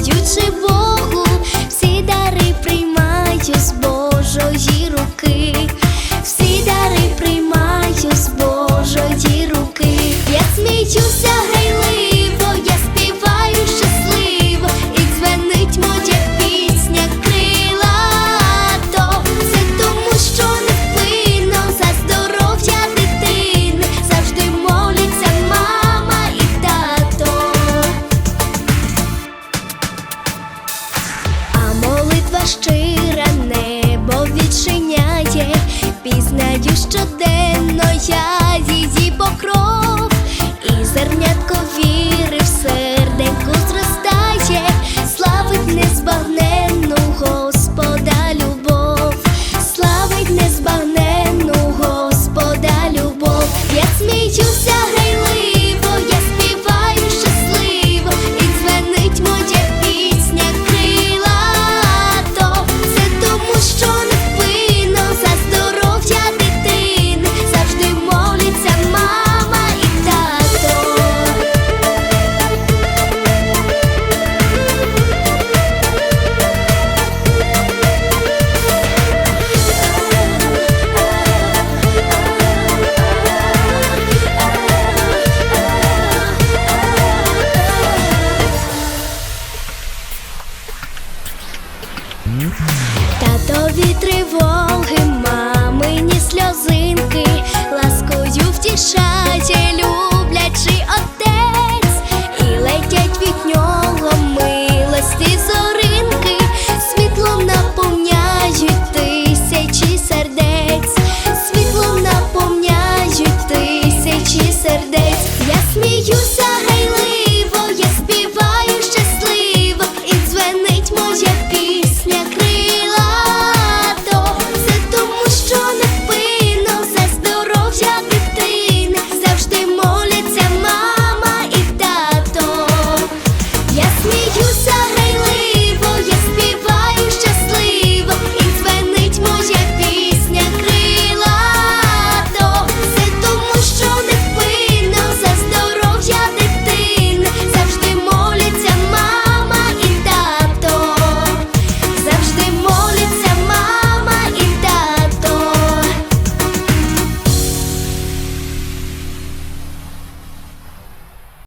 дякуючи щира небо відчиняє, пізнаю щоденно Татові тривоги, мамині сльозинки, ласкою втішать, люблячий отець, і летять від нього милості зоринки, світлом наповняють тисячі сердець, світлом наповняють тисячі сердець.